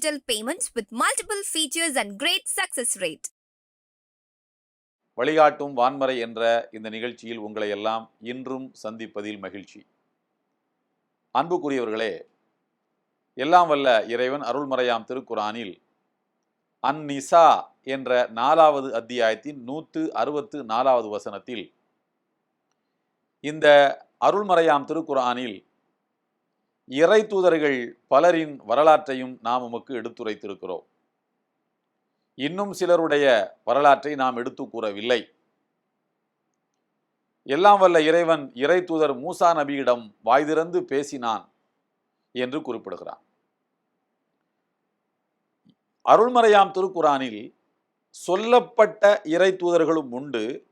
Digital payments with multiple features and great success rate வழிகாட்டும் வான்மறை என்ற இந்த நிகழ்ச்சியில் உங்களை எல்லாம் இன்றும் சந்திப்பதில் மகிழ்ச்சி. அன்புக்குரியவர்களே எல்லாம் வல்ல இறைவன் அருள்மறையாம் திருக்குரானில் அந்நிசா என்ற நாலாவது அத்தியாயத்தின் நூற்று அறுபத்து நாலாவது வசனத்தில் இந்த அருள்மறையாம் திருக்குரானில் இறை தூதர்கள் பலரின் வரலாற்றையும் நாம் உமக்கு எடுத்துரைத்திருக்கிறோம். இன்னும் சிலருடைய வரலாற்றை நாம் எடுத்து கூறவில்லை. எல்லாம் வல்ல இறைவன் இறை தூதர் மூசா நபியிடம் வாய் திறந்து பேசினான் என்று குறிப்பிடுகிறான். அருள்மறையாம் திருக்குறானில் சொல்லப்பட்ட இறை தூதர்களும் உண்டு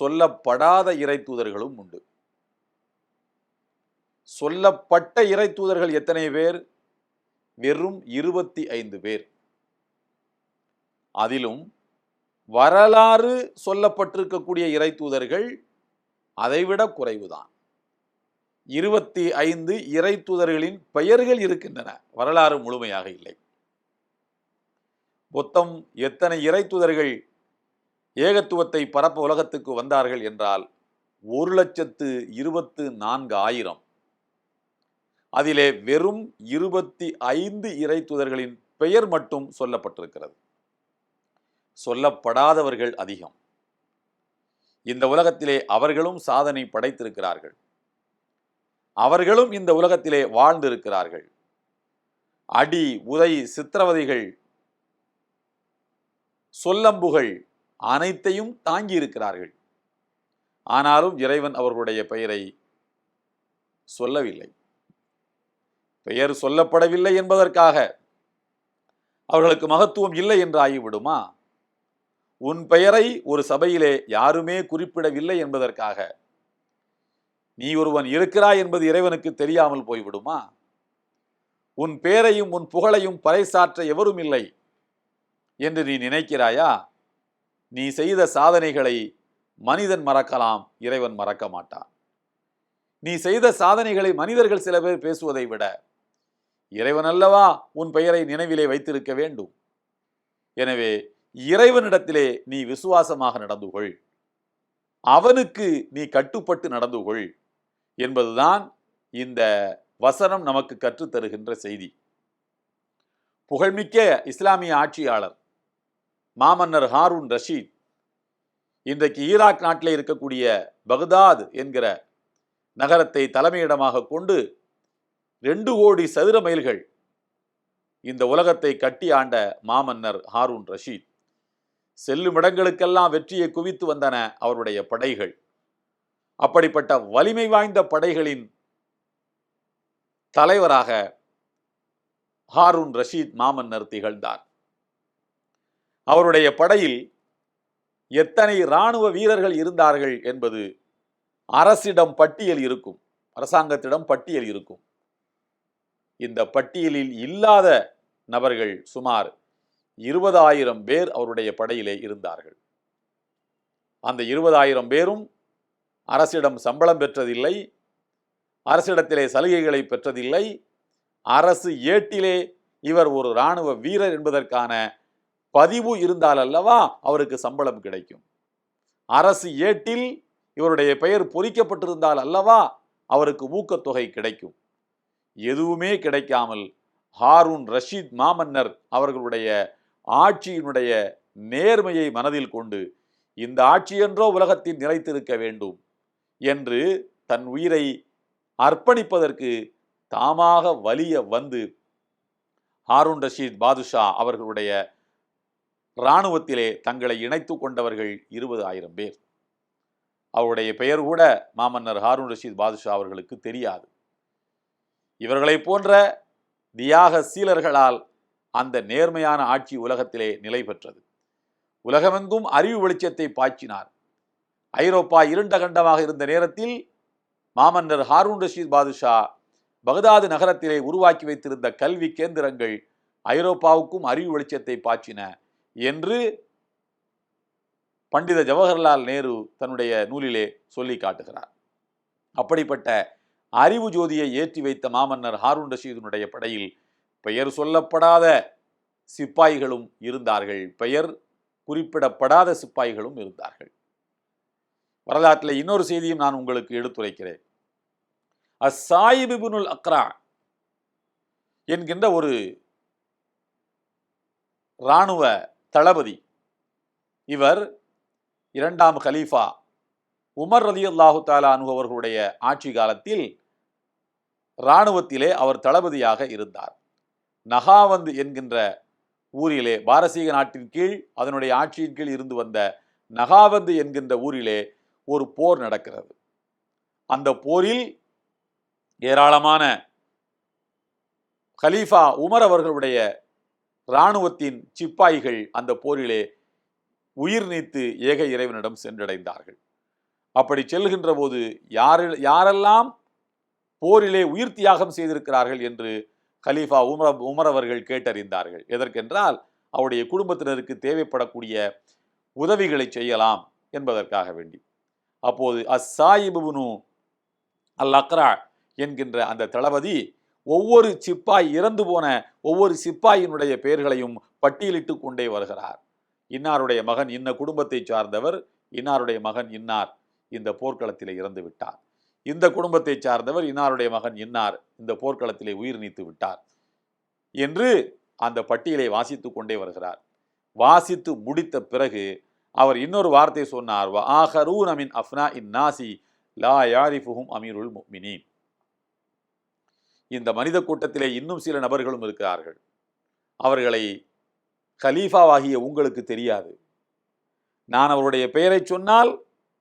சொல்லப்படாத இறை தூதர்களும் உண்டு. சொல்லப்பட்ட இறை தூதர்கள் எத்தனை பேர்? வெறும் இருபத்தி ஐந்து பேர். அதிலும் வரலாறு சொல்லப்பட்டிருக்கக்கூடிய இறை தூதர்கள் அதைவிட குறைவுதான். இருபத்தி ஐந்து இறை தூதர்களின் பெயர்கள் இருக்கின்றன. வரலாறு முழுமையாக இல்லை. மொத்தம் எத்தனை இறை தூதர்கள் ஏகத்துவத்தை பரப்ப உலகத்துக்கு வந்தார்கள் என்றால் ஒரு லட்சத்து இருபத்து நான்கு ஆயிரம். அதிலே வெறும் இருபத்தி ஐந்து இறை தூதர்களின் பெயர் மட்டும் சொல்லப்பட்டிருக்கிறது. சொல்லப்படாதவர்கள் அதிகம். இந்த உலகத்திலே அவர்களும் சாதனை படைத்திருக்கிறார்கள். அவர்களும் இந்த உலகத்திலே வாழ்ந்திருக்கிறார்கள். அடி உதை சித்திரவதைகள் சொல்லம்புகள் அனைத்தையும் தாங்கி இருக்கிறார்கள் ஆனாலும் இறைவன் அவர்களுடைய பெயரை சொல்லவில்லை. பெயர் சொல்லப்படவில்லை என்பதற்காக அவர்களுக்கு மகத்துவம் இல்லை என்று ஆகிவிடுமா? உன் பெயரை ஒரு சபையிலே யாருமே குறிப்பிடவில்லை என்பதற்காக நீ ஒருவன் இருக்கிறாய் என்பது இறைவனுக்கு தெரியாமல் போய்விடுமா? உன் பேரையும் உன் புகழையும் பறைசாற்ற எவரும் இல்லை என்று நீ நினைக்கிறாயா? நீ செய்த சாதனைகளை மனிதன் மறக்கலாம் இறைவன் மறக்க மாட்டான். நீ செய்த சாதனைகளை மனிதர்கள் சில பேர் பேசுவதை விட இறைவன் அல்லவா? உன் பெயரை நினைவிலே வைத்திருக்க வேண்டும். எனவே இறைவனிடத்திலே நீ விசுவாசமாக நடந்து கொள். அவனுக்கு நீ கட்டுப்பட்டு நடந்து கொள் என்பதுதான் இந்த வசனம் நமக்கு கற்றுத் தருகின்ற செய்தி. புகழ்மிக்க இஸ்லாமிய ஆட்சியாளர் மாமன்னர் ஹாரூன் ரஷீத் இன்றைக்கு ஈராக் நாட்டில் இருக்கக்கூடிய பக்தாத் என்கிற நகரத்தை தலைமையிடமாக கொண்டு ரெண்டு கோடி சதுர மைல்கள் இந்த உலகத்தை கட்டி ஆண்ட மாமன்னர் ஹாரூன் ரஷீத். செல்லும் இடங்களுக்கெல்லாம் வெற்றியை குவித்து வந்தன அவருடைய படைகள். அப்படிப்பட்ட வலிமை வாய்ந்த படைகளின் தலைவராக ஹாரூன் ரஷீத் மாமன்னர் திகழ்ந்தார். அவருடைய படையில் எத்தனை இராணுவ வீரர்கள் இருந்தார்கள் என்பது அரசிடம் பட்டியல் இருக்கும். அரசாங்கத்திடம் பட்டியல் இருக்கும். இந்த பட்டியலில் இல்லாத நபர்கள் சுமார் இருபதாயிரம் பேர் அவருடைய படையிலே இருந்தார்கள். அந்த இருபதாயிரம் பேரும் அரசிடம் சம்பளம் பெற்றதில்லை அரசிடத்திலே சலுகைகளை பெற்றதில்லை அரசு ஏட்டிலே இவர் ஒரு இராணுவ வீரர் என்பதற்கான பதிவு இருந்தால் அல்லவா அவருக்கு சம்பளம் கிடைக்கும். அரசு ஏட்டில் இவருடைய பெயர் பொறிக்கப்பட்டிருந்தால் அல்லவா அவருக்கு ஊக்கத்தொகை கிடைக்கும். எதுவுமே கிடைக்காமல் ஹாரூன் ரஷீத் மாமன்னர் அவர்களுடைய ஆட்சியினுடைய நேர்மையை மனதில் கொண்டு இந்த ஆட்சி என்றோ உலகத்தில் நிலைத்திருக்க வேண்டும் என்று தன் உயிரை அர்ப்பணிப்பதற்கு தாமாக வலிய வந்து ஹாரூன் ரஷீத் பாதுஷா அவர்களுடைய இராணுவத்திலே தங்களை இணைத்து கொண்டவர்கள் இருபது ஆயிரம் பேர். அவருடைய பெயர் கூட மாமன்னர் ஹாரூன் ரஷீத் பாதுஷா அவர்களுக்கு தெரியாது. இவர்களைப் போன்ற தியாக சீலர்களால் அந்த நேர்மையான ஆட்சி உலகத்திலே நிலை பெற்றது. உலகமெங்கும் அறிவு வெளிச்சத்தை பாய்ச்சினார். ஐரோப்பா இருண்ட கண்டமாக இருந்த நேரத்தில் மாமன்னர் ஹாரூன் ரஷீத் பாதுஷா பகதாது நகரத்திலே உருவாக்கி வைத்திருந்த கல்வி கேந்திரங்கள் ஐரோப்பாவுக்கும் அறிவு வெளிச்சத்தை பாய்ச்சின என்று பண்டித ஜவஹர்லால் நேரு தன்னுடைய நூலிலே சொல்லி காட்டுகிறார். அப்படிப்பட்ட அறிவு ஜோதியை ஏற்றி வைத்த மாமன்னர் ஹாரூன் ரஷீதுனுடைய படையில் பெயர் சொல்லப்படாத சிப்பாய்களும் இருந்தார்கள். பெயர் குறிப்பிடப்படாத சிப்பாய்களும் இருந்தார்கள். வரலாற்றில் இன்னொரு செய்தியும் நான் உங்களுக்கு எடுத்துரைக்கிறேன். அசாயிபிபுனுல் அக்ரா என்கின்ற ஒரு இராணுவ தளபதி. இவர் இரண்டாம் கலீஃபா உமர் ரதி அல்லாஹு தாலா அவர்களுடைய ஆட்சி காலத்தில் இராணுவத்திலே அவர் தளபதியாக இருந்தார். நகாவந்து என்கின்ற ஊரிலே பாரசீக நாட்டின் கீழ் அதனுடைய ஆட்சியின் கீழ் இருந்து வந்த நகாவந்து என்கின்ற ஊரிலே ஒரு போர் நடக்கிறது. அந்த போரில் ஏராளமான கலீஃபா உமர் அவர்களுடைய இராணுவத்தின் சிப்பாய்கள் அந்த போரிலே உயிர் நீத்து ஏக இறைவனிடம் சென்றடைந்தார்கள். அப்படி செல்கின்ற போது யாரு யாரெல்லாம் போரிலே உயிர் தியாகம் செய்திருக்கிறார்கள் என்று கலீஃபா உமர உமர் அவர்கள் கேட்டறிந்தார்கள். எதற்கென்றால் அவருடைய குடும்பத்தினருக்கு தேவைப்படக்கூடிய உதவிகளை செய்யலாம் என்பதற்காக வேண்டி. அப்போது அஸ்ஸாயிபுனு அல் அக்ரா என்கின்ற அந்த தளபதி ஒவ்வொரு சிப்பாய் இறந்து போன ஒவ்வொரு சிப்பாயினுடைய பெயர்களையும் பட்டியலிட்டு கொண்டே வருகிறார். இன்னாருடைய மகன் இன்ன குடும்பத்தை சார்ந்தவர் இன்னாருடைய மகன் இன்னார். இந்த போர்க்களத்தில் இறந்து விட்டார். இந்த குடும்பத்தை சார்ந்தவர் இன்னாருடைய மகன் இன்னார். இந்த போர்க்களத்திலே உயிர் நீத்து விட்டார் என்று அந்த பட்டியலை வாசித்து கொண்டே வருகிறார். வாசித்து முடித்த பிறகு அவர் இன்னொரு வார்த்தை சொன்னார் ஆஹரூன் அமின் அஃப்னா இன் நாசி லா யாரிஃபுஹும் அமீருல் முக்மினின் இந்த மனித கூட்டத்திலே இன்னும் சில நபர்களும் இருக்கிறார்கள். அவர்களை கலீஃபாவாகிய உங்களுக்கு தெரியாது. நான் அவருடைய பெயரை சொன்னால்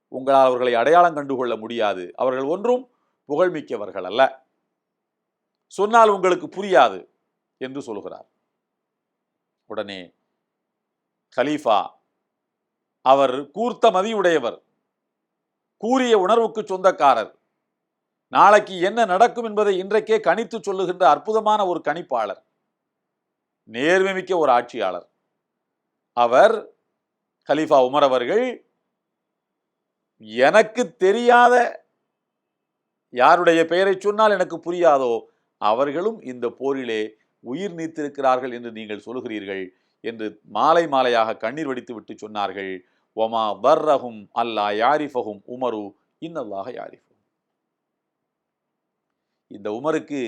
உங்களால் அவர்களை அடையாளம் கண்டுகொள்ள முடியாது. அவர்கள் ஒன்றும் புகழ்மிக்கவர்கள் அல்ல. சொன்னால் உங்களுக்கு புரியாது என்று சொல்கிறார். உடனே கலீஃபா அவர் கூர்த்த மதியுடையவர் கூறிய உணர்வுக்கு சொந்தக்காரர் நாளைக்கு என்ன நடக்கும் என்பதை இன்றைக்கே கணித்து சொல்லுகின்ற அற்புதமான ஒரு கணிப்பாளர் நேர்மைமிக்க ஒரு ஆட்சியாளர். அவர் கலீஃபா உமர் அவர்கள் எனக்கு தெரியாத யாருடைய பெயரை சொன்னால் எனக்கு புரியாதோ? அவர்களும் இந்த போரிலே உயிர் நீத்திருக்கிறார்கள் என்று நீங்கள் சொல்கிறீர்கள் என்று மாலை மாலையாக கண்ணீர் வடித்து விட்டு சொன்னார்கள். ஒமா வர்ரஹும் அல்லா யாரிஃபஹும் உமரு இன்னல்லாக யாரிஃபும் இந்த உமருக்கு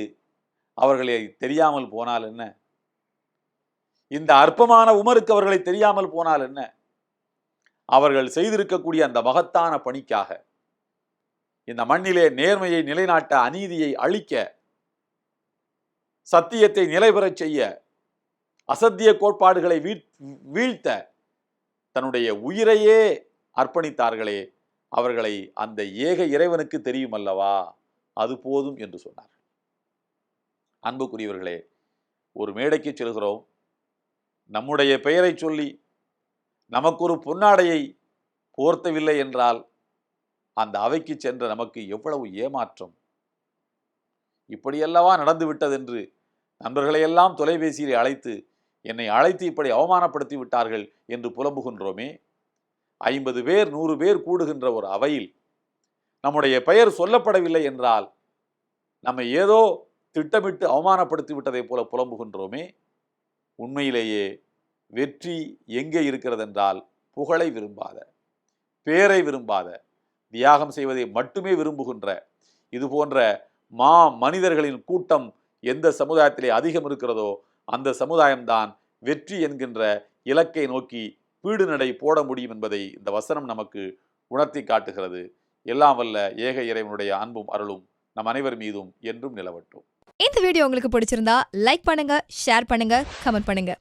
அவர்களை தெரியாமல் போனால் என்ன? இந்த அற்பமான உமருக்கு அவர்களை தெரியாமல் போனால் என்ன? அவர்கள் செய்திருக்கக்கூடிய அந்த மகத்தான பணிக்காக இந்த மண்ணிலே நேர்மையை நிலைநாட்ட அநீதியை அழிக்க சத்தியத்தை நிலைபெறச் செய்ய அசத்திய கோட்பாடுகளை வீழ் வீழ்த்த தன்னுடைய உயிரையே அர்ப்பணித்தார்களே அவர்களை அந்த ஏக இறைவனுக்கு தெரியும் அல்லவா அது போதும் என்று சொன்னார் அன்புக்குரியவர்களே ஒரு மேடைக்கு செல்கிறோம். நம்முடைய பெயரை சொல்லி நமக்கு ஒரு பொன்னாடையை போர்த்தவில்லை என்றால் அந்த அவைக்கு சென்ற நமக்கு எவ்வளவு ஏமாற்றம்? இப்படியல்லவா நடந்து விட்டதென்று நண்பர்களையெல்லாம் தொலைபேசியிலே அழைத்து என்னை அழைத்து இப்படி அவமானப்படுத்தி விட்டார்கள் என்று புலம்புகின்றோமே? ஐம்பது பேர் நூறு பேர் கூடுகின்ற ஒரு அவையில் நம்முடைய பெயர் சொல்லப்படவில்லை என்றால் நம்மை ஏதோ திட்டமிட்டு அவமானப்படுத்தி விட்டதைப் போல புலம்புகின்றோமே? உண்மையிலேயே வெற்றி எங்கே இருக்கிறது என்றால் புகழை விரும்பாத பேரை விரும்பாத தியாகம் செய்வதை மட்டுமே விரும்புகின்ற இது போன்ற மா மனிதர்களின் கூட்டம் எந்த சமுதாயத்திலே அதிகம் இருக்கிறதோ அந்த சமுதாயம்தான் வெற்றி என்கின்ற இலக்கை நோக்கி பீடு நடை போட முடியும் என்பதை இந்த வசனம் நமக்கு உணர்த்தி காட்டுகிறது. எல்லாம் வல்ல ஏக இறைவனுடைய அன்பும் அருளும் நம் அனைவர் மீதும் என்றும் நிலவட்டும். இந்த வீடியோ உங்களுக்கு பிடிச்சிருந்தா லைக் பண்ணுங்க ஷேர் பண்ணுங்க கமெண்ட் பண்ணுங்க.